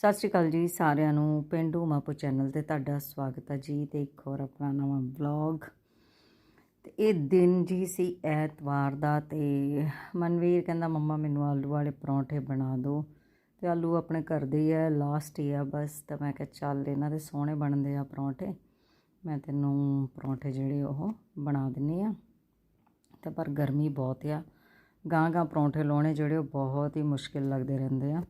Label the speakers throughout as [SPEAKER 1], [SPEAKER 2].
[SPEAKER 1] ਸਤਿ ਸ਼੍ਰੀ ਅਕਾਲ ਜੀ ਸਾਰਿਆਂ ਨੂੰ, ਪਿੰਡੂ ਮਾਪੋ ਚੈਨਲ ਤੇ ਤੁਹਾਡਾ ਸਵਾਗਤ ਹੈ ਜੀ ਤੇ ਇੱਕ ਹੋਰ ਆਪਣਾ ਨਵਾਂ ਵਲੌਗ। ਤੇ ਇਹ ਦਿਨ ਜੀ ਸੀ ਐਤਵਾਰ ਦਾ ਤੇ ਮਨਵੀਰ ਕਹਿੰਦਾ, ਮੰਮਾ, ਮੈਨੂੰ ਆਲੂ ਵਾਲੇ ਪਰੌਂਠੇ ਬਣਾ ਦਿਓ। ਤੇ ਆਲੂ ਆਪਣੇ ਘਰ ਦੇ ਹੀ ਆ ਲਾਸਟ ਹੀ ਆ ਬਸ। ਤਾਂ ਮੈਂ ਕਿਹਾ, ਚੱਲ ਇਹਨਾਂ ਦੇ ਸੋਹਣੇ ਬਣਦੇ ਆ ਪਰੌਂਠੇ। ਮੈਂ ਤੈਨੂੰ ਪਰੌਂਠੇ ਜਿਹੜੇ ਉਹ ਬਣਾ ਦਿੰਨੀ ਆ। ਤੇ ਪਰ ਗਰਮੀ ਬਹੁਤ ਆ। ਗਾਂ ਗਾਂ ਪਰੌਂਠੇ ਲਾਉਣੇ ਜਿਹੜੇ ਉਹ ਬਹੁਤ ਹੀ ਮੁਸ਼ਕਿਲ ਲੱਗਦੇ ਰਹਿੰਦੇ ਆ।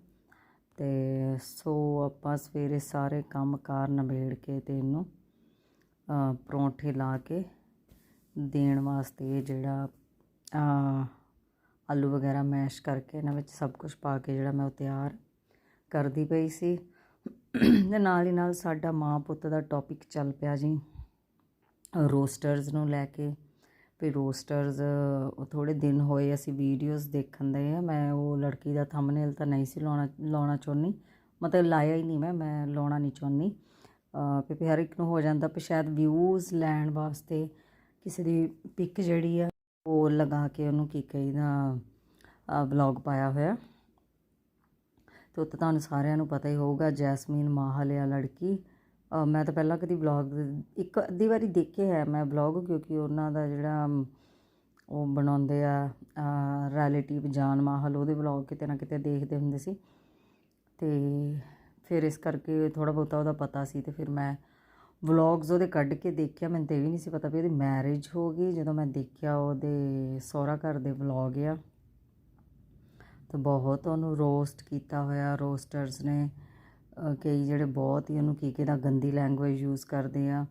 [SPEAKER 1] ਤੇ ਸੋ ਆਪਾਂ ਸਵੇਰੇ ਸਾਰੇ ਕੰਮ ਕਾਰ ਨਿਬੇੜ ਕੇ ਤੇ ਇਹਨੂੰ ਪਰੌਂਠੇ ਲਾ ਕੇ ਦੇਣ ਵਾਸਤੇ ਜਿਹੜਾ ਆਲੂ ਵਗੈਰਾ ਮੈਸ਼ ਕਰਕੇ ਇਹਨਾਂ ਵਿੱਚ ਸਭ ਕੁਝ ਪਾ ਕੇ ਜਿਹੜਾ ਮੈਂ ਉਹ ਤਿਆਰ ਕਰਦੀ ਪਈ ਸੀ। ਤੇ ਨਾਲ ਹੀ ਨਾਲ ਸਾਡਾ ਮਾਂ ਪੁੱਤ ਦਾ ਟੌਪਿਕ ਚੱਲ ਪਿਆ ਜੀ, ਰੋਸਟਰਸ ਨੂੰ ਲੈ ਕੇ। ਵੀ ਰੋਸਟਰਸ ਉਹ ਥੋੜੇ ਦਿਨ ਹੋਏ ਅਸੀਂ ਵੀਡੀਓਜ਼ ਦੇਖਣ ਦੇ ਆ। ਮੈਂ ਉਹ ਲੜਕੀ ਦਾ ਥੰਬਨੇਲ ਤਾਂ ਨਹੀਂ ਸੀ ਲਾਉਣਾ ਲਾਉਣਾ ਚਾਹੁੰਦੀ। ਮਤਲਬ ਲਾਇਆ ਹੀ ਨਹੀਂ ਮੈਂ ਮੈਂ ਲਾਉਣਾ ਨਹੀਂ ਚਾਹੁੰਦੀ। ਅ, ਵੀ ਹਰ ਇੱਕ ਨੂੰ ਹੋ ਜਾਂਦਾ ਵੀ ਸ਼ਾਇਦ ਵਿਊਜ਼ ਲੈਣ ਵਾਸਤੇ ਕਿਸੇ ਦੀ ਪਿਕ ਜਿਹੜੀ ਆ ਉਹ ਲਗਾ ਕੇ ਉਹਨੂੰ ਕੀ ਕਹੀਦਾ ਵਲੌਗ ਪਾਇਆ ਹੋਇਆ। ਤੇ ਉੱਤੇ ਤੁਹਾਨੂੰ ਸਾਰਿਆਂ ਨੂੰ ਪਤਾ ਹੀ ਹੋਊਗਾ ਜੈਸਮੀਨ ਮਾਹਲ ਆ ਲੜਕੀ। ਮੈਂ ਤਾਂ ਪਹਿਲਾਂ ਕਦੀ ਵਲੌਗ ਇੱਕ ਅੱਧੀ ਵਾਰੀ ਦੇਖੇ ਹੈ ਮੈਂ ਵਲੌਗ ਕਿਉਂਕਿ ਉਹਨਾਂ ਦਾ ਜਿਹੜਾ, ਉਹ ਬਣਾਉਂਦੇ ਆ ਰਿਲੇਟਿਵ ਜਾਨ ਮਾਹਲ, ਉਹਦੇ ਵਲੌਗ ਕਿਤੇ ਨਾ ਕਿਤੇ ਦੇਖਦੇ ਹੁੰਦੇ ਸੀ। ਤੇ ਫਿਰ ਇਸ ਕਰਕੇ ਥੋੜਾ ਬਹੁਤਾ ਉਹਦਾ ਪਤਾ ਸੀ ਤੇ ਫਿਰ ਮੈਂ ਵਲੌਗਸ ਉਹਦੇ ਕੱਢ ਕੇ ਦੇਖਿਆ। ਮੈਨੂੰ ਤੇ ਇਹ ਵੀ ਨਹੀਂ ਸੀ ਪਤਾ ਵੀ ਉਹਦੀ ਮੈਰਿਜ ਹੋ ਗਈ। ਜਦੋਂ ਮੈਂ ਦੇਖਿਆ ਉਹਦੇ ਸਹੁਰਾ ਘਰ ਦੇ ਵਲੌਗ ਆ, ਤਾਂ ਬਹੁਤ ਉਹਨੂੰ ਰੋਸਟ ਕੀਤਾ ਹੋਇਆ। ਰੋਸਟਰਸ ਨੇ ਕਈ ਜਿਹੜੇ ਬਹੁਤ ਹੀ ਉਹਨੂੰ ਕੀ ਕਿਹਦਾ ਗੰਦੀ ਲੈਂਗੁਏਜ ਯੂਜ਼ ਕਰਦੇ ਆ,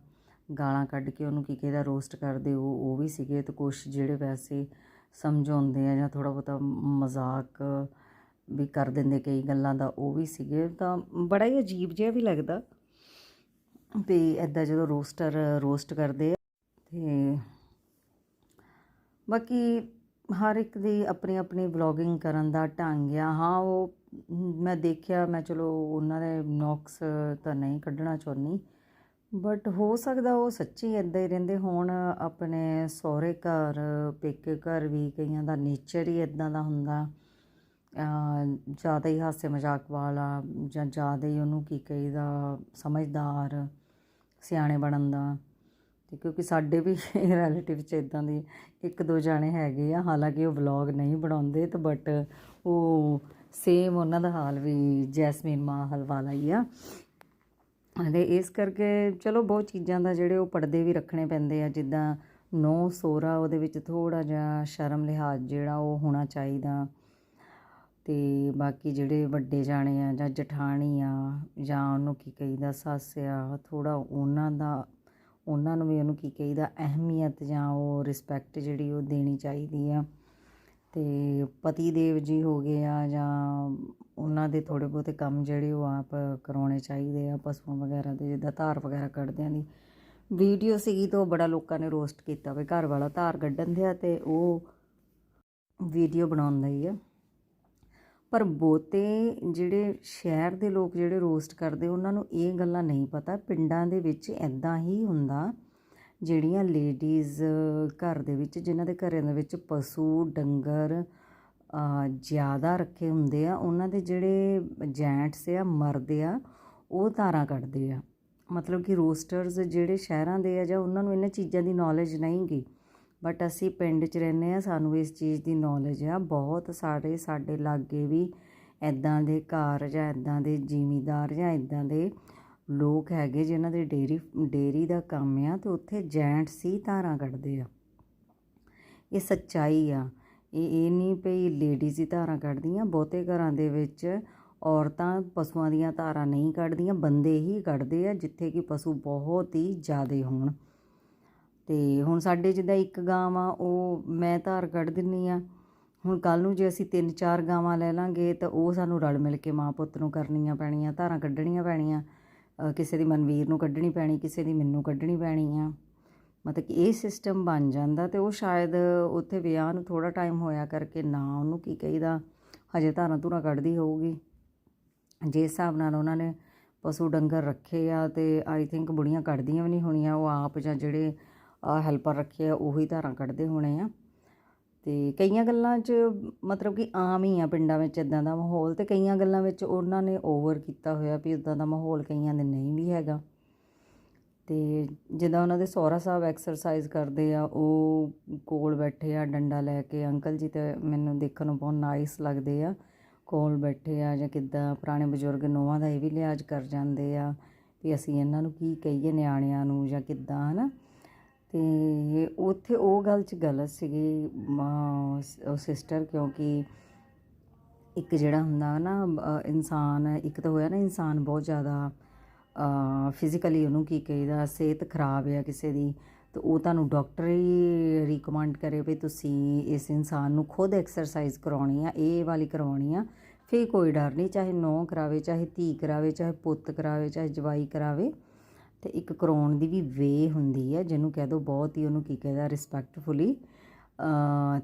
[SPEAKER 1] ਗਾਲਾਂ ਕੱਢ ਕੇ ਉਹਨੂੰ ਕੀ ਕਿਹਦਾ ਰੋਸਟ ਕਰਦੇ, ਉਹ ਉਹ ਵੀ ਸੀਗੇ ਤੇ ਕੁਝ ਜਿਹੜੇ ਵੈਸੇ ਸਮਝਾਉਂਦੇ ਆ ਜਾਂ ਥੋੜਾ ਬਹੁਤਾ ਮਜ਼ਾਕ ਵੀ ਕਰ ਦਿੰਦੇ ਕਈ ਗੱਲਾਂ ਦਾ, ਉਹ ਵੀ ਸੀਗੇ। ਤਾਂ ਬੜਾ ਹੀ ਅਜੀਬ ਜਿਹਾ ਵੀ ਲੱਗਦਾ ਵੀ ਐਦਾਂ ਜਦੋਂ ਰੋਸਟਰ ਰੋਸਟ ਕਰਦੇ ਆ ਤੇ ਬਾਕੀ ਹਰ ਇੱਕ ਦੀ ਆਪਣੀ ਆਪਣੀ ਵਲੌਗਿੰਗ ਕਰਨ ਦਾ ਢੰਗ ਆ। ਹਾਂ, ਉਹ ਮੈਂ ਦੇਖਿਆ, ਮੈਂ ਚਲੋ ਉਹਨਾਂ ਦੇ ਨੌਕਸ ਤਾਂ ਨਹੀਂ ਕੱਢਣਾ ਚਾਹੁੰਦੀ ਬਟ ਹੋ ਸਕਦਾ ਉਹ ਸੱਚੀ ਇਦਾਂ ਹੀ ਰਹਿੰਦੇ ਹੋਣ, ਆਪਣੇ ਸਹੁਰੇ ਘਰ, ਪੇਕੇ ਘਰ ਵੀ ਕਈਆਂ ਦਾ ਨੇਚਰ ਹੀ ਇਦਾਂ ਦਾ ਹੁੰਦਾ। ਜ਼ਿਆਦਾ ਹੀ ਹਾਸੇ ਮਜ਼ਾਕ ਵਾਲਾ ਜਾਂ ਜ਼ਿਆਦਾ ਹੀ ਉਹਨੂੰ ਕੀ ਕਹੀਦਾ, ਸਮਝਦਾਰ, ਸਿਆਣੇ ਬਣਨ ਦਾ। ਤੇ ਕਿਉਂਕਿ ਸਾਡੇ ਵੀ ਰਿਲੇਟਿਵ ਚ ਇਦਾਂ ਦੇ ਇੱਕ ਦੋ ਜਾਣੇ ਹੈਗੇ ਆ, ਹਾਲਾਂਕਿ ਉਹ ਵਲੌਗ ਨਹੀਂ ਬਣਾਉਂਦੇ ਤੇ ਬਟ ਉਹ ਸੇਮ ਉਹਨਾਂ ਦਾ ਹਾਲ ਵੀ ਜੈਸਮੀਨ ਮਾਹਲ ਵਾਲਾ ਹੀ ਆ। ਤੇ ਇਸ ਕਰਕੇ ਚਲੋ ਬਹੁਤ ਚੀਜ਼ਾਂ ਦਾ ਜਿਹੜੇ ਉਹ ਪਰਦੇ ਵੀ ਰੱਖਣੇ ਪੈਂਦੇ ਆ, ਜਿੱਦਾਂ ਨੋ ਸੋਰਾ ਉਹਦੇ ਵਿੱਚ ਥੋੜਾ ਜਿਹਾ ਸ਼ਰਮ ਲਿਹਾਜ਼ ਜਿਹੜਾ ਉਹ ਹੋਣਾ ਚਾਹੀਦਾ। ਤੇ ਬਾਕੀ ਜਿਹੜੇ ਵੱਡੇ ਜਾਣੇ ਆ ਜਾਂ ਜਠਾਣੀ ਆ ਜਾਂ ਉਹਨੂੰ ਕੀ ਕਹੀਦਾ ਸੱਸ ਆ ਥੋੜਾ ਉਹਨਾਂ ਦਾ, ਉਹਨਾਂ ਨੂੰ ਵੀ ਉਹਨੂੰ ਕੀ ਕਹੀਦਾ ਅਹਿਮੀਅਤ ਜਾਂ ਉਹ ਰਿਸਪੈਕਟ ਜਿਹੜੀ ਉਹ ਦੇਣੀ ਚਾਹੀਦੀ ਆ। ਅਤੇ ਪਤੀ ਦੇਵ ਜੀ ਹੋ ਗਏ ਆ ਜਾਂ ਉਹਨਾਂ ਦੇ ਥੋੜ੍ਹੇ ਬਹੁਤੇ ਕੰਮ ਜਿਹੜੇ ਉਹ ਆਪ ਕਰਵਾਉਣੇ ਚਾਹੀਦੇ ਆ, ਪਸ਼ੂਆਂ ਵਗੈਰਾ ਦੇ, ਜਿੱਦਾਂ ਧਾਰ ਵਗੈਰਾ ਕੱਢਦਿਆਂ ਦੀ। ਵੀਡੀਓ ਸੀਗੀ ਤਾਂ ਉਹ ਬੜਾ ਲੋਕਾਂ ਨੇ ਰੋਸਟ ਕੀਤਾ ਵੀ ਘਰ ਵਾਲਾ ਧਾਰ ਕੱਢਣ ਦਿਆ ਅਤੇ ਉਹ ਵੀਡੀਓ ਬਣਾਉਂਦਾ ਹੀ ਆ। ਪਰ ਬਹੁਤੇ ਜਿਹੜੇ ਸ਼ਹਿਰ ਦੇ ਲੋਕ ਜਿਹੜੇ ਰੋਸਟ ਕਰਦੇ, ਉਹਨਾਂ ਨੂੰ ਇਹ ਗੱਲਾਂ ਨਹੀਂ ਪਤਾ। ਪਿੰਡਾਂ ਦੇ ਵਿੱਚ ਐਦਾਂ ਹੀ ਹੁੰਦਾ ਜਿਹੜੀਆਂ ਲੇਡੀਜ਼ ਘਰ ਦੇ ਵਿੱਚ, ਜਿਨ੍ਹਾਂ ਦੇ ਘਰਾਂ ਦੇ ਵਿੱਚ ਪਸ਼ੂ, ਡੰਗਰ ਜ਼ਿਆਦਾ ਰੱਖੇ ਹੁੰਦੇ ਆ, ਉਹਨਾਂ ਦੇ ਜਿਹੜੇ ਜੈਂਟਸ ਆ, ਮਰਦ ਆ, ਉਹ ਧਾਰਾਂ ਕੱਢਦੇ ਆ। ਮਤਲਬ ਕਿ ਰੋਸਟਰਸ ਜਿਹੜੇ ਸ਼ਹਿਰਾਂ ਦੇ ਆ ਜਾਂ ਉਹਨਾਂ ਨੂੰ ਇਹਨਾਂ ਚੀਜ਼ਾਂ ਦੀ ਨੌਲੇਜ ਨਹੀਂ ਗਈ ਬਟ ਅਸੀਂ ਪਿੰਡ 'ਚ ਰਹਿੰਦੇ ਆ, ਸਾਨੂੰ ਇਸ ਚੀਜ਼ ਦੀ ਨੌਲੇਜ ਆ। ਬਹੁਤ ਸਾਰੇ ਸਾਡੇ ਲਾਗੇ ਵੀ ਐਦਾਂ ਦੇ ਘਰ ਜਾਂ ਐਦਾਂ ਦੇ ਜ਼ਿਮੀਦਾਰ ਜਾਂ ਐਦਾਂ ਦੇ ਲੋਕ ਹੈਗੇ ਜਿਨ੍ਹਾਂ ਦੇ ਡੇਰੀ ਡੇਰੀ ਦਾ ਕੰਮ ਆ ਤੇ ਉੱਥੇ ਜੈਂਟਸ ਹੀ ਧਾਰਾਂ ਕੱਢਦੇ ਆ। ਇਹ ਸੱਚਾਈ ਆ। ਇਹ ਇਹ ਨਹੀਂ ਪਈ ਲੇਡੀਜ਼ ਹੀ ਧਾਰਾਂ ਕੱਢਦੀਆਂ, ਬਹੁਤੇ ਘਰਾਂ ਦੇ ਵਿੱਚ ਔਰਤਾਂ ਪਸ਼ੂਆਂ ਦੀਆਂ ਧਾਰਾਂ ਨਹੀਂ ਕੱਢਦੀਆਂ, ਬੰਦੇ ਹੀ ਕੱਢਦੇ ਆ, ਜਿੱਥੇ ਕਿ ਪਸ਼ੂ ਬਹੁਤ ਹੀ ਜ਼ਿਆਦੇ ਹੋਣ। ਤੇ ਹੁਣ ਸਾਡੇ ਜਿੱਦਾਂ ਇੱਕ ਗਾਂ ਆ, ਉਹ ਮੈਂ ਧਾਰ ਕੱਢ ਦਿੰਨੀ ਆ। ਹੁਣ ਕੱਲ ਨੂੰ ਜੇ ਅਸੀਂ ਤਿੰਨ ਚਾਰ ਗਾਵਾਂ ਲੈ ਲਾਂਗੇ, ਤਾਂ ਉਹ ਸਾਨੂੰ ਰਲ ਮਿਲ ਕੇ ਮਾਂ ਪੁੱਤ ਨੂੰ ਕਰਨੀਆਂ ਪੈਣੀਆਂ, ਧਾਰਾਂ ਕੱਢਣੀਆਂ ਪੈਣੀਆਂ। ਕਿਸੇ ਦੀ ਮਨਵੀਰ ਨੂੰ ਕੱਢਣੀ ਪੈਣੀ, ਕਿਸੇ ਦੀ ਮੈਨੂੰ ਕੱਢਣੀ ਪੈਣੀ ਆ। ਮਤਲਬ ਕਿ ਇਹ ਸਿਸਟਮ ਬਣ ਜਾਂਦਾ ਤੇ ਉਹ ਸ਼ਾਇਦ ਉੱਥੇ ਵਿਆਹ ਨੂੰ ਥੋੜਾ ਟਾਈਮ ਹੋਇਆ ਕਰਕੇ ਨਾ ਉਹਨੂੰ ਕੀ ਕਹੀਦਾ, ਹਜੇ ਧਾਰਾਂ ਧੂਰਾਂ ਕੱਢਦੀ ਹੋਊਗੀ। ਜੇ ਹਿਸਾਬ ਨਾਲ ਉਹਨਾਂ ਨੇ ਪਸ਼ੂ ਡੰਗਰ ਰੱਖੇ ਆ ਤੇ ਆਈ ਥਿੰਕ ਬੁੜੀਆਂ ਕੱਢਦੀਆਂ ਵੀ ਨਹੀਂ ਹੋਣੀਆਂ, ਉਹ ਆਪ ਜਾਂ ਜਿਹੜੇ ਹੈਲਪਰ ਰੱਖੇ ਆ, ਉਹੀ ਧਾਰਾਂ ਕੱਢਦੇ ਹੋਣੇ ਆ। ਤੇ ਕਈਆਂ ਗੱਲਾਂ 'ਚ ਮਤਲਬ ਕਿ ਆਮ ਹੀ ਆ ਪਿੰਡਾਂ ਵਿੱਚ ਇਦਾਂ ਦਾ ਮਾਹੌਲ ਤੇ ਕਈਆਂ ਗੱਲਾਂ ਵਿੱਚ ਉਹਨਾਂ ਨੇ ਓਵਰ ਕੀਤਾ ਹੋਇਆ ਵੀ ਉਦਾਂ ਦਾ ਮਾਹੌਲ ਕਈਆਂ ਦੇ ਨਹੀਂ ਵੀ ਹੈਗਾ। ਤੇ ਜਿੱਦਾਂ ਉਹਨਾਂ ਦੇ ਸਹੁਰਾ ਸਾਹਿਬ ਐਕਸਰਸਾਈਜ਼ ਕਰਦੇ ਆ, ਉਹ ਕੋਲ ਬੈਠੇ ਆ, ਡੰਡਾ ਲੈ ਕੇ। ਅੰਕਲ ਜੀ ਤੇ ਮੈਨੂੰ ਦੇਖਣ ਨੂੰ ਬਹੁਤ ਨਾਈਸ ਲੱਗਦੇ ਆ। ਕੋਲ ਬੈਠੇ ਆ ਜਾਂ ਕਿੱਦਾਂ ਪੁਰਾਣੇ ਬਜ਼ੁਰਗ ਨੋਹਾਂ ਦਾ ਇਹ ਵੀ ਲਿਹਾਜ਼ ਕਰ ਜਾਂਦੇ ਆ ਵੀ ਅਸੀਂ ਇਹਨਾਂ ਨੂੰ ਕੀ ਕਹੀਏ, ਨਿਆਣਿਆਂ ਨੂੰ ਜਾਂ ਕਿੱਦਾਂ, ਹਨਾ? ਅਤੇ ਉੱਥੇ ਉਹ ਗੱਲ 'ਚ ਗਲਤ ਸੀਗੀ ਉਹ ਸਿਸਟਰ ਕਿਉਂਕਿ ਇੱਕ ਜਿਹੜਾ ਹੁੰਦਾ ਨਾ ਇਨਸਾਨ, ਇੱਕ ਤਾਂ ਹੋਇਆ ਨਾ ਇਨਸਾਨ ਬਹੁਤ ਜ਼ਿਆਦਾ ਫਿਜ਼ੀਕਲੀ ਉਹਨੂੰ ਕੀ ਕਹੀਦਾ, ਸਿਹਤ ਖਰਾਬ ਆ ਕਿਸੇ ਦੀ, ਤੇ ਉਹ ਤੁਹਾਨੂੰ ਡਾਕਟਰ ਹੀ ਰਿਕਮੈਂਡ ਕਰੇ ਵੀ ਤੁਸੀਂ ਇਸ ਇਨਸਾਨ ਨੂੰ ਖੁਦ ਐਕਸਰਸਾਈਜ਼ ਕਰਾਉਣੀ ਆ, ਇਹ ਵਾਲੀ ਕਰਵਾਉਣੀ ਆ ਫੇ ਕੋਈ ਡਰ ਨਹੀਂ, ਚਾਹੇ ਨੌ ਕਰਾਵੇ, ਚਾਹੇ ਧੀ ਕਰਾਵੇ, ਚਾਹੇ ਪੁੱਤ ਕਰਾਵੇ, ਚਾਹੇ ਜਵਾਈ ਕਰਾਵੇ। ਤੇ ਇੱਕ ਕਰਾਉਣ ਦੀ ਵੀ ਵੇ ਹੁੰਦੀ ਹੈ ਜਿਹਨੂੰ ਕਹਿ ਦੋ ਬਹੁਤ ਹੀ ਉਹਨੂੰ ਕੀ ਕਹਿੰਦਾ ਰਿਸਪੈਕਟਫੁਲੀ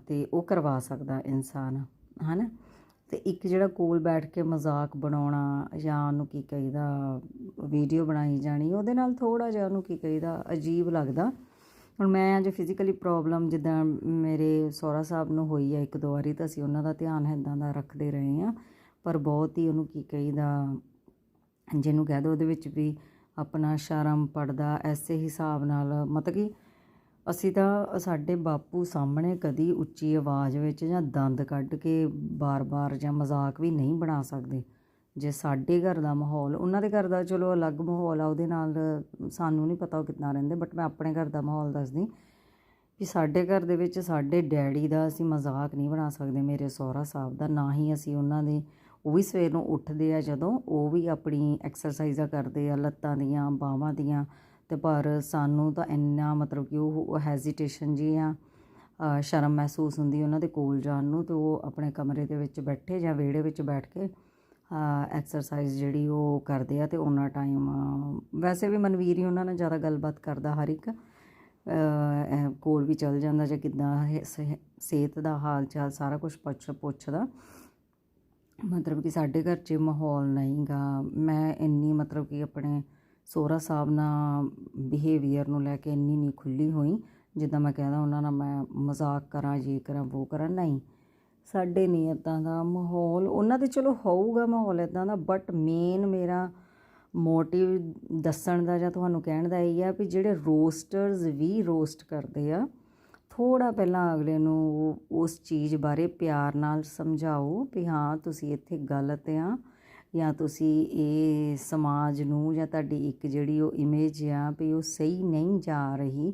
[SPEAKER 1] ਤੇ ਉਹ ਕਰਵਾ ਸਕਦਾ ਇਨਸਾਨ, ਹਨਾ? ਤੇ ਇੱਕ ਜਿਹੜਾ ਕੋਲ ਬੈਠ ਕੇ ਮਜ਼ਾਕ ਬਣਾਉਣਾ ਜਾਂ ਉਹਨੂੰ ਕੀ ਕਹੀਦਾ ਵੀਡੀਓ ਬਣਾਈ ਜਾਣੀ, ਉਹਦੇ ਨਾਲ ਥੋੜਾ ਜਿਹਾ ਉਹਨੂੰ ਕੀ ਕਹੀਦਾ, ਅਜੀਬ ਲੱਗਦਾ। ਹੁਣ ਮੈਂ ਅੱਜ ਫਿਜ਼ੀਕਲੀ ਪ੍ਰੋਬਲਮ ਜਿੱਦਾਂ ਮੇਰੇ ਸਹੁਰਾ ਸਾਹਿਬ ਨੂੰ ਹੋਈ ਹੈ ਇੱਕ ਦੋ ਵਾਰੀ, ਤਾਂ ਅਸੀਂ ਉਹਨਾਂ ਦਾ ਧਿਆਨ ਇੱਦਾਂ ਦਾ ਰੱਖਦੇ ਰਹੇ ਆ, ਪਰ ਬਹੁਤ ਹੀ ਉਹਨੂੰ ਕੀ ਕਹੀਦਾ, ਜਿਹਨੂੰ ਕਹਿ ਦੋ ਉਹਦੇ ਵਿੱਚ ਵੀ ਆਪਣਾ ਸ਼ਰਮ ਪੜਦਾ, ਐਸੇ ਹਿਸਾਬ ਨਾਲ। ਮਤਲਬ ਕਿ ਅਸੀਂ ਤਾਂ ਸਾਡੇ ਬਾਪੂ ਸਾਹਮਣੇ ਕਦੀ ਉੱਚੀ ਆਵਾਜ਼ ਵਿੱਚ ਜਾਂ ਦੰਦ ਕੱਢ ਕੇ ਬਾਰ-ਬਾਰ ਜਾਂ ਮਜ਼ਾਕ ਵੀ ਨਹੀਂ ਬਣਾ ਸਕਦੇ। ਜੇ ਸਾਡੇ ਘਰ ਦਾ ਮਾਹੌਲ, ਉਹਨਾਂ ਦੇ ਘਰ ਦਾ ਚਲੋ ਅਲੱਗ ਮਾਹੌਲ ਆ, ਉਹਦੇ ਨਾਲ ਸਾਨੂੰ ਨਹੀਂ ਪਤਾ ਉਹ ਕਿੰਨਾ ਰਹਿੰਦੇ ਬਟ ਮੈਂ ਆਪਣੇ ਘਰ ਦਾ ਮਾਹੌਲ ਦੱਸਦੀ ਕਿ ਸਾਡੇ ਘਰ ਦੇ ਵਿੱਚ ਸਾਡੇ ਡੈਡੀ ਦਾ ਅਸੀਂ ਮਜ਼ਾਕ ਨਹੀਂ ਬਣਾ ਸਕਦੇ, ਮੇਰੇ ਸਹੁਰਾ ਸਾਹਿਬ ਦਾ, ਨਾ ਹੀ ਅਸੀਂ ਉਹਨਾਂ ਦੇ ਉਹ ਵੀ ਸਵੇਰ ਨੂੰ ਉੱਠਦੇ ਆ ਜਦੋਂ, ਉਹ ਵੀ ਆਪਣੀ ਐਕਸਰਸਾਈਜ਼ਾਂ ਕਰਦੇ ਆ, ਲੱਤਾਂ ਦੀਆਂ, ਬਾਹਾਂ ਦੀਆਂ, ਤੇ ਪਰ ਸਾਨੂੰ ਤਾਂ ਇੰਨਾ ਮਤਲਬ ਕਿ ਉਹ ਹੈਜ਼ਿਟੇਸ਼ਨ ਜੀ ਆ ਸ਼ਰਮ ਮਹਿਸੂਸ ਹੁੰਦੀ ਉਹਨਾਂ ਦੇ ਕੋਲ ਜਾਣ ਨੂੰ, ਤੇ ਉਹ ਆਪਣੇ ਕਮਰੇ ਦੇ ਵਿੱਚ ਬੈਠੇ ਜਾਂ ਵਿਹੜੇ ਵਿੱਚ ਬੈਠ ਕੇ ਐਕਸਰਸਾਈਜ਼ ਜਿਹੜੀ ਉਹ ਕਰਦੇ ਆ, ਤੇ ਉਹਨਾਂ ਟਾਈਮ ਵੈਸੇ ਵੀ ਮਨਵੀਰ ਹੀ ਉਹਨਾਂ ਨਾਲ ਜ਼ਿਆਦਾ ਗੱਲਬਾਤ ਕਰਦਾ ਹਰ ਇੱਕ ਕੋਲ ਵੀ ਚੱਲ ਜਾਂਦਾ ਜਾਂ ਕਿੱਦਾਂ ਸਿਹਤ ਦਾ ਹਾਲ ਚਾਲ ਸਾਰਾ ਕੁਝ ਪੁੱਛ, ਪੁੱਛਦਾ। ਮਤਲਬ ਕਿ ਸਾਡੇ ਘਰ 'ਚ ਮਾਹੌਲ ਨਹੀਂ ਗਾ। ਮੈਂ ਇੰਨੀ ਮਤਲਬ ਕਿ ਆਪਣੇ ਸਹੁਰਾ ਸਾਹਿਬ ਨਾਲ ਬਿਹੇਵੀਅਰ ਨੂੰ ਲੈ ਕੇ ਇੰਨੀ ਨਹੀਂ ਖੁੱਲ੍ਹੀ ਹੋਈ, ਜਿੱਦਾਂ ਮੈਂ ਕਹਿੰਦਾ ਉਹਨਾਂ ਨਾਲ ਮੈਂ ਮਜ਼ਾਕ ਕਰਾਂ ਜੇ ਕਰਾਂ, ਵੋ ਕਰਾਂ। ਨਹੀਂ, ਸਾਡੇ ਨਹੀਂ ਇੱਦਾਂ ਦਾ ਮਾਹੌਲ, ਉਹਨਾਂ ਦੇ ਚਲੋ ਹੋਊਗਾ ਮਾਹੌਲ ਇੱਦਾਂ ਦਾ ਬਟ ਮੇਨ ਮੇਰਾ ਮੋਟਿਵ ਦੱਸਣ ਦਾ ਜਾਂ ਤੁਹਾਨੂੰ ਕਹਿਣ ਦਾ ਇਹ ਆ ਵੀ ਜਿਹੜੇ ਰੋਸਟਰਸ ਵੀ ਰੋਸਟ ਕਰਦੇ ਆ ਥੋੜਾ ਪਹਿਲਾਂ ਅਗਲੇ ਨੂੰ ਉਹ- ਉਸ ਚੀਜ਼ ਬਾਰੇ ਪਿਆਰ ਨਾਲ ਸਮਝਾਓ ਵੀ ਹਾਂ, ਤੁਸੀਂ ਇੱਥੇ ਗਲਤ ਆ ਜਾਂ ਤੁਸੀਂ ਇਹ ਸਮਾਜ ਨੂੰ ਜਾਂ ਤੁਹਾਡੀ ਇੱਕ ਜਿਹੜੀ ਉਹ ਇਮੇਜ ਆ ਵੀ ਉਹ ਸਹੀ ਨਹੀਂ ਜਾ ਰਹੀ,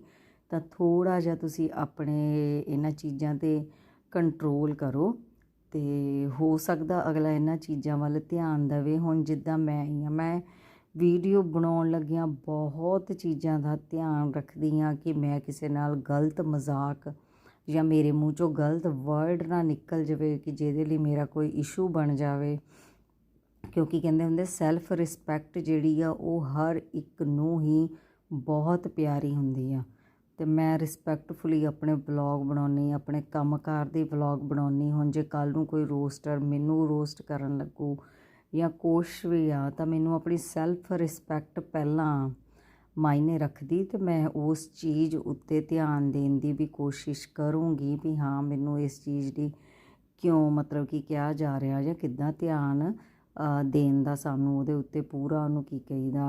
[SPEAKER 1] ਤਾਂ ਥੋੜਾ ਜਿਹਾ ਤੁਸੀਂ ਆਪਣੇ ਇਹਨਾਂ ਚੀਜ਼ਾਂ ਤੇ ਕੰਟਰੋਲ ਕਰੋ ਤੇ ਹੋ ਸਕਦਾ ਅਗਲਾ ਇਹਨਾਂ ਚੀਜ਼ਾਂ ਵੱਲ ਧਿਆਨ ਦੇਵੇ। ਹੁਣ ਜਿੱਦਾਂ ਮੈਂ ਹੀ ਆ, ਮੈਂ ਵੀਡੀਓ ਬਣਾਉਣ ਲੱਗਿਆਂ, ਬਹੁਤ ਚੀਜ਼ਾਂ ਦਾ ਧਿਆਨ ਰੱਖਦੀ ਹਾਂ ਕਿ ਮੈਂ ਕਿਸੇ ਨਾਲ ਗਲਤ ਮਜ਼ਾਕ ਜਾਂ ਮੇਰੇ ਮੂੰਹ ਚੋਂ ਗਲਤ ਵਰਡ ਨਾ ਨਿਕਲ ਜਾਵੇ ਕਿ ਜਿਹਦੇ ਲਈ ਮੇਰਾ ਕੋਈ ਇਸ਼ੂ ਬਣ ਜਾਵੇ। ਕਿਉਂਕਿ ਕਹਿੰਦੇ ਹੁੰਦੇ ਸੈਲਫ ਰਿਸਪੈਕਟ ਜਿਹੜੀ ਆ, ਉਹ ਹਰ ਇੱਕ ਨੂੰ ਹੀ ਬਹੁਤ ਪਿਆਰੀ ਹੁੰਦੀ ਆ। ਤੇ ਮੈਂ ਰਿਸਪੈਕਟਫੁਲੀ ਆਪਣੇ ਵਲੌਗ ਬਣਾਉਣੀ ਆਪਣੇ ਕੰਮਕਾਰ ਦੇ ਵਲੌਗ ਬਣਾਉਣੀ ਹੁਣ ਜੇ ਕੱਲ ਨੂੰ ਕੋਈ ਰੋਸਟਰ ਮੈਨੂੰ ਰੋਸਟ ਕਰਨ ਲੱਗੂ ਜਾਂ ਕੁਛ ਵੀ ਆ, ਤਾਂ ਮੈਨੂੰ ਆਪਣੀ ਸੈਲਫ ਰਿਸਪੈਕਟ ਪਹਿਲਾਂ ਮਾਇਨੇ ਰੱਖਦੀ ਤੇ ਮੈਂ ਉਸ ਚੀਜ਼ ਉੱਤੇ ਧਿਆਨ ਦੇਣ ਦੀ ਵੀ ਕੋਸ਼ਿਸ਼ ਕਰੂੰਗੀ ਵੀ ਹਾਂ, ਮੈਨੂੰ ਇਸ ਚੀਜ਼ ਦੀ ਕਿਉਂ ਮਤਲਬ ਕਿ ਕਿਹਾ ਜਾ ਰਿਹਾ ਜਾਂ ਕਿੱਦਾਂ ਧਿਆਨ ਦੇਣ ਦਾ ਸਾਨੂੰ ਉਹਦੇ ਉੱਤੇ ਪੂਰਾ ਉਹਨੂੰ ਕੀ ਕਹੀਦਾ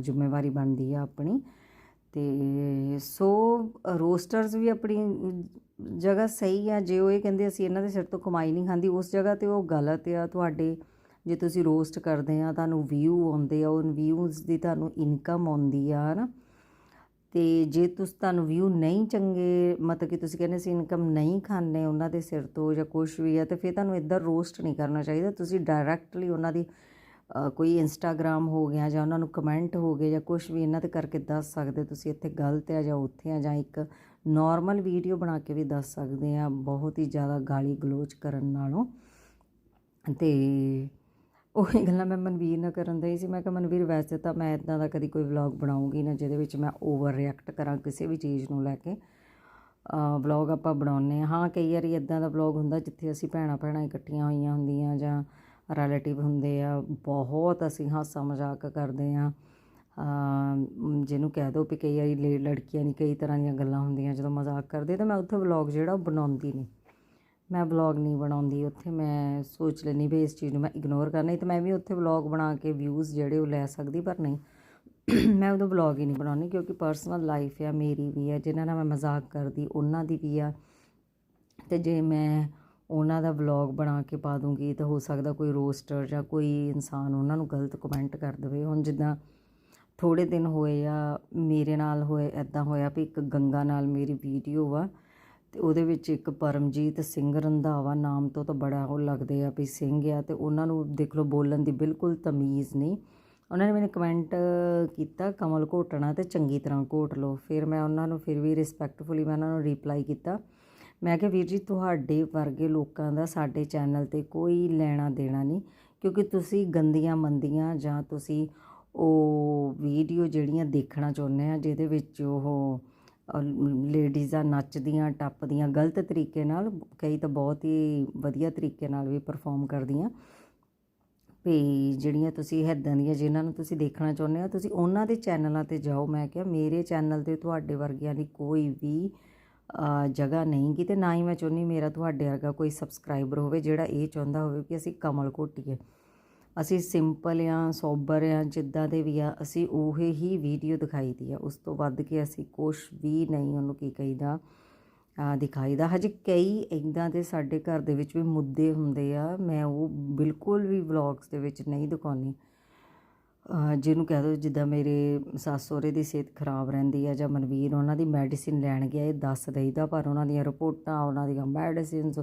[SPEAKER 1] ਜ਼ਿੰਮੇਵਾਰੀ ਬਣਦੀ ਆ ਆਪਣੀ। ਤੇ ਸੋ ਰੋਸਟਰਸ ਵੀ ਆਪਣੀ ਜਗ੍ਹਾ ਸਹੀ ਆ, ਜੇ ਉਹ ਇਹ ਕਹਿੰਦੇ ਅਸੀਂ ਇਹਨਾਂ ਦੇ ਸਿਰ ਤੋਂ ਕਮਾਈ ਨਹੀਂ ਖਾਂਦੀ, ਉਸ ਜਗ੍ਹਾ ਤੇ ਉਹ ਗਲਤ ਆ, ਤੁਹਾਡੇ ਜੇ ਤੁਸੀਂ ਰੋਸਟ ਕਰਦੇ ਆ, ਤੁਹਾਨੂੰ ਵਿਊ ਆਉਂਦੇ ਆ ਉਹ ਵਿਊਜ਼ ਦੀ ਤੁਹਾਨੂੰ ਇਨਕਮ ਆਉਂਦੀ ਆ, ਹਨਾ? ਤੇ ਜੇ ਤੁਸੀਂ, ਤੁਹਾਨੂੰ ਵਿਊ ਨਹੀਂ ਚੰਗੇ, ਮਤਲਬ ਕਿ ਤੁਸੀਂ ਕਹਿੰਦੇ ਸੀ ਇਨਕਮ ਨਹੀਂ ਖਾਣੇ ਉਹਨਾਂ ਦੇ ਸਿਰ ਤੋਂ ਜਾਂ ਕੁਝ ਵੀ ਆ, ਤੇ ਫਿਰ ਤੁਹਾਨੂੰ ਇੱਧਰ ਰੋਸਟ ਨਹੀਂ ਕਰਨਾ ਚਾਹੀਦਾ। ਤੁਸੀਂ ਡਾਇਰੈਕਟਲੀ ਉਹਨਾਂ ਦੀ ਕੋਈ ਇੰਸਟਾਗ੍ਰam ਹੋ ਗਿਆ ਜਾਂ ਉਹਨਾਂ ਨੂੰ ਕਮੈਂਟ ਹੋ ਗਏ ਜਾਂ ਕੁਝ ਵੀ, ਇਹਨਾਂ ਤੇ ਕਰਕੇ ਦੱਸ ਸਕਦੇ ਤੁਸੀਂ ਇੱਥੇ ਗਲਤ ਆ ਜਾਂ ਉੱਥੇ ਆ ਜਾਂ ਇੱਕ ਨਾਰਮਲ ਵੀਡੀਓ ਬਣਾ ਕੇ ਵੀ ਦੱਸ ਸਕਦੇ ਆ, ਬਹੁਤ ਹੀ ਜ਼ਿਆਦਾ ਗਾਲੀ ਗਲੋਚ ਕਰਨ ਨਾਲੋਂ। ਤੇ ਉਹੀ ਗੱਲਾਂ ਮੈਂ ਮਨਵੀਰ ਨਾਲ ਕਰਨ ਦਈ ਸੀ। ਮੈਂ ਕਿਹਾ, ਮਨਵੀਰ, ਵੈਸੇ ਤਾਂ ਮੈਂ ਇਦਾਂ ਦਾ ਕਦੀ ਕੋਈ ਵਲੌਗ ਬਣਾਉਂਗੀ ਨਾ, ਜਿਹਦੇ ਵਿੱਚ ਮੈਂ ਓਵਰ ਰਿਐਕਟ ਕਰਾਂ ਕਿਸੇ ਵੀ ਚੀਜ਼ ਨੂੰ ਲੈ ਕੇ। ਵਲੌਗ ਆਪਾਂ ਬਣਾਉਂਦੇ ਹਾਂ। ਹਾਂ, ਕਈ ਵਾਰੀ ਇਦਾਂ ਦਾ ਵਲੌਗ ਹੁੰਦਾ ਜਿੱਥੇ ਅਸੀਂ ਭੈਣਾਂ ਭੈਣਾਂ ਇਕੱਠੀਆਂ ਹੋਈਆਂ ਹੁੰਦੀਆਂ ਜਾਂ ਰਿਲੇਟਿਵ ਹੁੰਦੇ ਆ। ਬਹੁਤ ਅਸੀਂ ਹਾਸਾ ਮਜ਼ਾਕ ਕਰਦੇ ਆ ਜਿਹਨੂੰ ਕਹਿ ਦੋ ਵੀ ਕਈ ਵਾਰੀ ਲੇ- ਲੜਕੀਆਂ ਨਹੀਂ ਕਈ ਤਰ੍ਹਾਂ ਦੀਆਂ ਗੱਲਾਂ ਹੁੰਦੀਆਂ, ਜਦੋਂ ਮਜ਼ਾਕ ਕਰਦੇ, ਤਾਂ ਮੈਂ ਉੱਥੇ ਵਲੌਗ ਜਿਹੜਾ ਉਹ ਬਣਾਉਂਦੀ ਨਹੀਂ ਮੈਂ ਵਲੌਗ ਨਹੀਂ ਬਣਾਉਂਦੀ, ਉੱਥੇ ਮੈਂ ਸੋਚ ਲੈਂਦੀ ਵੀ ਇਸ ਚੀਜ਼ ਨੂੰ ਮੈਂ ਇਗਨੋਰ ਕਰਨਾ ਹੀ ਤਾਂ ਮੈਂ ਵੀ ਉੱਥੇ ਵਲੌਗ ਬਣਾ ਕੇ ਵਿਊਜ਼ ਜਿਹੜੇ ਉਹ ਲੈ ਸਕਦੀ, ਪਰ ਨਹੀਂ, ਮੈਂ ਉਹਦਾ ਵਲੌਗ ਹੀ ਨਹੀਂ ਬਣਾਉਣੀ ਕਿਉਂਕਿ ਪਰਸਨਲ ਲਾਈਫ ਆ, ਮੇਰੀ ਵੀ ਆ, ਜਿਨ੍ਹਾਂ ਨਾਲ ਮੈਂ ਮਜ਼ਾਕ ਕਰਦੀ, ਉਹਨਾਂ ਦੀ ਵੀ ਆ। ਤੇ ਜੇ ਮੈਂ ਉਹਨਾਂ ਦਾ ਵਲੌਗ ਬਣਾ ਕੇ ਪਾ ਦੂੰਗੀ, ਤਾਂ ਹੋ ਸਕਦਾ ਕੋਈ ਰੋਸਟਰ ਜਾਂ ਕੋਈ ਇਨਸਾਨ ਉਹਨਾਂ ਨੂੰ ਗਲਤ ਕਮੈਂਟ ਕਰ ਦੇਵੇ। ਹੁਣ ਜਿੱਦਾਂ ਥੋੜੇ ਦਿਨ ਹੋਏ ਆ, ਮੇਰੇ ਨਾਲ ਹੋਏ ਐਦਾਂ ਹੋਇਆ ਵੀ ਇੱਕ ਗੰਗਾ ਨਾਲ ਮੇਰੀ ਵੀਡੀਓ ਆ ਤੇ ਉਹਦੇ ਵਿੱਚ ਇੱਕ ਪਰਮਜੀਤ ਸਿੰਘ ਰੰਧਾਵਾ ਨਾਮ ਤੋਂ ਤਾਂ ਬੜਾ ਉਹ ਲੱਗਦੇ ਆ ਵੀ ਸਿੰਘ ਆ ਤੇ ਉਹਨਾਂ ਨੂੰ ਦੇਖ ਲਓ ਬੋਲਣ ਦੀ ਬਿਲਕੁਲ ਤਮੀਜ਼ ਨਹੀਂ। ਉਹਨਾਂ ਨੇ ਮੈਨੂੰ ਕਮੈਂਟ ਕੀਤਾ, ਕਮਲ ਘੋਟਣਾ ਤੇ ਚੰਗੀ ਤਰ੍ਹਾਂ ਘੋਟ ਲਓ। ਫਿਰ ਮੈਂ ਉਹਨਾਂ ਨੂੰ ਫਿਰ ਵੀ ਰਿਸਪੈਕਟਫੁਲੀ ਮੈਂ ਉਹਨਾਂ ਨੂੰ ਰਿਪਲਾਈ ਕੀਤਾ। ਮੈਂ ਕਿਹਾ, ਵੀਰ ਜੀ, ਤੁਹਾਡੇ ਵਰਗੇ ਲੋਕਾਂ ਦਾ ਸਾਡੇ ਚੈਨਲ ਤੇ ਕੋਈ ਲੈਣਾ ਦੇਣਾ ਨਹੀਂ, ਕਿਉਂਕਿ ਤੁਸੀਂ ਗੰਦੀਆਂ ਮੰਦੀਆਂ ਜਾਂ ਤੁਸੀਂ ਉਹ ਵੀਡੀਓ ਜਿਹੜੀਆਂ ਦੇਖਣਾ ਚਾਹੁੰਦੇ ਆ, ਜਿਹਦੇ ਵਿੱਚ ਉਹ ਲੇਡੀਜ਼ਾਂ ਨੱਚਦੀਆਂ, ਟੱਪਦੀਆਂ, ਗਲਤ ਤਰੀਕੇ ਨਾਲ, ਕਈ ਤਾਂ ਬਹੁਤ ਹੀ ਵਧੀਆ ਤਰੀਕੇ ਨਾਲ ਵੀ ਪਰਫਾਰਮ ਕਰਦੀਆਂ। ਵੀ ਜਿਹੜੀਆਂ ਤੁਸੀਂ ਇੱਦਾਂ ਦੀਆਂ, ਜਿਨ੍ਹਾਂ ਨੂੰ ਤੁਸੀਂ ਦੇਖਣਾ ਚਾਹੁੰਦੇ ਹੋ, ਤੁਸੀਂ ਉਹਨਾਂ ਦੇ ਚੈਨਲਾਂ ਤੇ ਜਾਓ। ਮੈਂ ਕਿਹਾ, ਮੇਰੇ ਚੈਨਲ ਤੇ ਤੁਹਾਡੇ ਵਰਗਿਆਂ ਦੀ ਕੋਈ ਵੀ ਜਗ੍ਹਾ ਨਹੀਂ ਗੀ ਤੇ ਨਾ ਹੀ ਮੈਂ ਚਾਹੁੰਦੀ ਮੇਰਾ ਤੁਹਾਡੇ ਵਰਗਾ ਕੋਈ ਸਬਸਕ੍ਰਾਈਬਰ ਹੋਵੇ ਜਿਹੜਾ ਇਹ ਚਾਹੁੰਦਾ ਹੋਵੇ ਕਿ ਅਸੀਂ ਕਮਲ ਘੋਟੀਏ। ਅਸੀਂ ਸਿੰਪਲ ਆ, ਸੋਬਰ ਆ, ਜਿੱਦਾਂ ਦੇ ਵੀ ਆ, ਅਸੀਂ ਉਹੇ ਹੀ ਵੀਡੀਓ ਦਿਖਾਈ ਦੀ ਆ। ਉਸ ਤੋਂ ਵੱਧ ਕੇ ਅਸੀਂ ਕੁਝ ਵੀ ਨਹੀਂ ਉਹਨੂੰ ਕੀ ਕਹੀਦਾ ਆ ਦਿਖਾਈਦਾ। ਹਜੇ ਕਈ ਇਦਾਂ ਦੇ ਸਾਡੇ ਘਰ ਦੇ ਵਿੱਚ ਵੀ ਮੁੱਦੇ ਹੁੰਦੇ ਆ, ਮੈਂ ਉਹ ਬਿਲਕੁਲ ਵੀ ਵਲੌਗਸ ਦੇ ਵਿੱਚ ਨਹੀਂ ਦਿਖਾਉਣੀ ਜਿਹਨੂੰ ਕਹਿ ਦੋ ਜਿੱਦਾਂ ਮੇਰੇ ਸੱਸ ਸਹੁਰੇ ਦੀ ਸਿਹਤ ਖਰਾਬ ਰਹਿੰਦੀ ਆ ਜਾਂ ਮਨਵੀਰ, ਉਹਨਾਂ ਦੀ ਮੈਡੀਸਿਨ ਲੈਣ ਗਿਆ, ਇਹ ਦੱਸ ਦਈਦਾ, ਪਰ ਉਹਨਾਂ ਦੀਆਂ ਰਿਪੋਰਟਾਂ, ਉਹਨਾਂ ਦੀਆਂ ਮੈਡੀਸਿਨਸ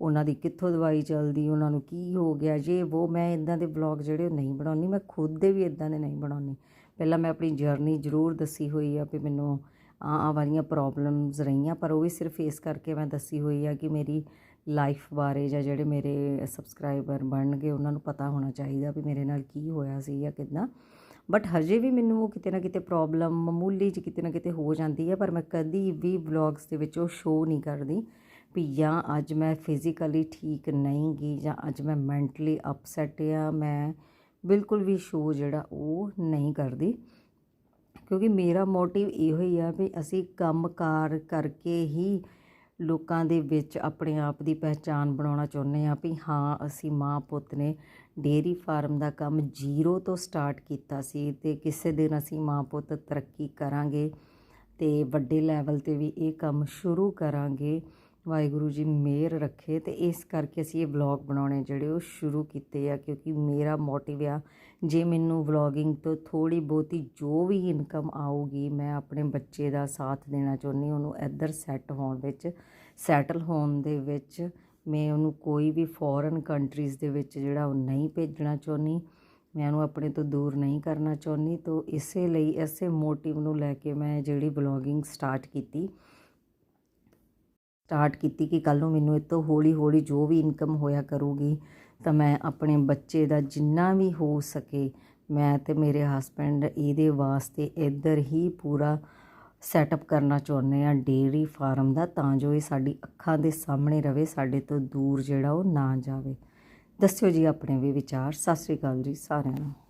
[SPEAKER 1] ਉਹਨਾਂ ਦੀ ਕਿੱਥੋਂ ਦਵਾਈ ਚੱਲਦੀ, ਉਹਨਾਂ ਨੂੰ ਕੀ ਹੋ ਗਿਆ, ਜੇ ਉਹ ਮੈਂ ਇਦਾਂ ਦੇ ਵਲੌਗ ਜਿਹੜੇ ਉਹ ਨਹੀਂ ਬਣਾਉਣੀ ਮੈਂ ਖੁਦ ਦੇ ਵੀ ਇਦਾਂ ਦੇ ਨਹੀਂ ਬਣਾਉਣੀ ਪਹਿਲਾਂ ਮੈਂ ਆਪਣੀ ਜਰਨੀ ਜ਼ਰੂਰ ਦੱਸੀ ਹੋਈ ਆ ਵੀ ਮੈਨੂੰ ਆ ਆ ਵਾਲੀਆਂ ਪ੍ਰੋਬਲਮਸ ਰਹੀਆਂ, ਪਰ ਉਹ ਵੀ ਸਿਰਫ ਇਸ ਕਰਕੇ ਮੈਂ ਦੱਸੀ ਹੋਈ ਆ ਕਿ ਮੇਰੀ ਲਾਈਫ ਬਾਰੇ ਜਾਂ ਜਿਹੜੇ ਮੇਰੇ ਸਬਸਕ੍ਰਾਈਬਰ ਬਣਨਗੇ, ਉਹਨਾਂ ਨੂੰ ਪਤਾ ਹੋਣਾ ਚਾਹੀਦਾ ਵੀ ਮੇਰੇ ਨਾਲ ਕੀ ਹੋਇਆ ਸੀ ਜਾਂ ਕਿੱਦਾਂ। ਬਟ ਹਜੇ ਵੀ ਮੈਨੂੰ ਉਹ ਕਿਤੇ ਨਾ ਕਿਤੇ ਪ੍ਰੋਬਲਮ ਮਾਮੂਲੀ ਜਿਹੀ ਕਿਤੇ ਨਾ ਕਿਤੇ ਹੋ ਜਾਂਦੀ ਹੈ ਪਰ ਮੈਂ ਕਦੀ ਵੀ ਵਲੌਗਸ ਦੇ ਵਿੱਚ ਉਹ ਸ਼ੋਅ ਨਹੀਂ ਕਰਦੀ। ਵੀ ਜਾਂ ਅੱਜ ਮੈਂ ਫਿਜ਼ੀਕਲੀ ਠੀਕ ਨਹੀਂ ਗੀ ਜਾਂ ਅੱਜ ਮੈਂ ਮੈਂਟਲੀ ਅਪਸੈਟ ਆ, ਮੈਂ ਬਿਲਕੁਲ ਵੀ ਸ਼ੋਅ ਜਿਹੜਾ ਉਹ ਨਹੀਂ ਕਰਦੀ। ਕਿਉਂਕਿ ਮੇਰਾ ਮੋਟਿਵ ਇਹੋ ਹੀ ਆ ਵੀ ਅਸੀਂ ਕੰਮਕਾਰ ਕਰਕੇ ਹੀ ਲੋਕਾਂ ਦੇ ਵਿੱਚ ਆਪਣੇ ਆਪ ਦੀ ਪਹਿਚਾਨ ਬਣਾਉਣਾ ਚਾਹੁੰਦੇ ਆ ਵੀ ਹਾਂ, ਅਸੀਂ ਮਾਂ ਪੁੱਤ ਨੇ ਡੇਅਰੀ ਫਾਰਮ ਦਾ ਕੰਮ ਜ਼ੀਰੋ ਤੋਂ ਸਟਾਰਟ ਕੀਤਾ ਸੀ ਤੇ ਕਿਸੇ ਦਿਨ ਅਸੀਂ ਮਾਂ ਪੁੱਤ ਤਰੱਕੀ ਕਰਾਂਗੇ ਤੇ ਵੱਡੇ ਲੈਵਲ ਤੇ ਵੀ ਇਹ ਕੰਮ ਸ਼ੁਰੂ ਕਰਾਂਗੇ। ਵਾਹਿਗੁਰੂ ਜੀ ਮਿਹਰ ਰੱਖੇ ਤੇ ਇਸ ਕਰਕੇ ਅਸੀਂ ਇਹ ਵਲੌਗ ਬਣਾਉਣੇ ਜਿਹੜੇ ਉਹ ਸ਼ੁਰੂ ਕੀਤੇ ਆ, ਕਿਉਂਕਿ ਮੇਰਾ ਮੋਟਿਵ ਆ, ਜੇ ਮੈਨੂੰ ਵਲੌਗਿੰਗ ਤੋਂ ਥੋੜੀ ਬਹੁਤੀ ਜੋ ਵੀ ਇਨਕਮ ਆਊਗੀ, ਮੈਂ ਆਪਣੇ ਬੱਚੇ ਦਾ ਸਾਥ ਦੇਣਾ ਚਾਹੁੰਦੀ ਉਹਨੂੰ ਇੱਧਰ ਸੈੱਟ ਹੋਣ ਵਿੱਚ ਸੈਟਲ ਹੋਣ ਦੇ ਵਿੱਚ, ਮੈਂ ਉਹਨੂੰ ਕੋਈ ਵੀ ਫੋਰਨ ਕੰਟਰੀਜ਼ ਦੇ ਵਿੱਚ ਜਿਹੜਾ ਉਹ ਨਹੀਂ ਭੇਜਣਾ ਚਾਹੁੰਦੀ, ਮੈਂ ਉਹਨੂੰ ਆਪਣੇ ਤੋਂ ਦੂਰ ਨਹੀਂ ਕਰਨਾ ਚਾਹੁੰਦੀ, ਤੋਂ ਇਸੇ ਲਈ ਇਸੇ ਮੋਟਿਵ ਨੂੰ ਲੈ ਕੇ ਮੈਂ ਜਿਹੜੀ ਵਲੌਗਿੰਗ ਸਟਾਰਟ ਕੀਤੀ। ਸਟਾਰਟ ਕੀਤੀ ਕਿ ਕੱਲ ਨੂੰ ਮੈਨੂੰ ਇਹ ਤੋਂ ਹੌਲੀ ਹੌਲੀ ਜੋ ਵੀ ਇਨਕਮ ਹੋਇਆ ਕਰੂਗੀ, ਤਾਂ ਮੈਂ ਆਪਣੇ ਬੱਚੇ ਦਾ ਜਿੰਨਾ ਵੀ ਹੋ ਸਕੇ, ਮੈਂ ਤੇ ਮੇਰੇ ਹਸਬੰਡ ਇਹਦੇ ਵਾਸਤੇ ਇੱਧਰ ਹੀ ਪੂਰਾ ਸੈਟਅਪ ਕਰਨਾ ਚਾਹੁੰਦੇ ਆ ਡੇਅਰੀ ਫਾਰਮ ਦਾ, ਤਾਂ ਜੋ ਇਹ ਸਾਡੀ ਅੱਖਾਂ ਦੇ ਸਾਹਮਣੇ ਰਵੇ, ਸਾਡੇ ਤੋਂ ਦੂਰ ਜਿਹੜਾ ਉਹ ਨਾ ਜਾਵੇ। ਦੱਸਿਓ ਜੀ ਆਪਣੇ ਵੀ ਵਿਚਾਰ। ਸਤਿ ਸ੍ਰੀ ਅਕਾਲ ਜੀ ਸਾਰਿਆਂ ਨੂੰ।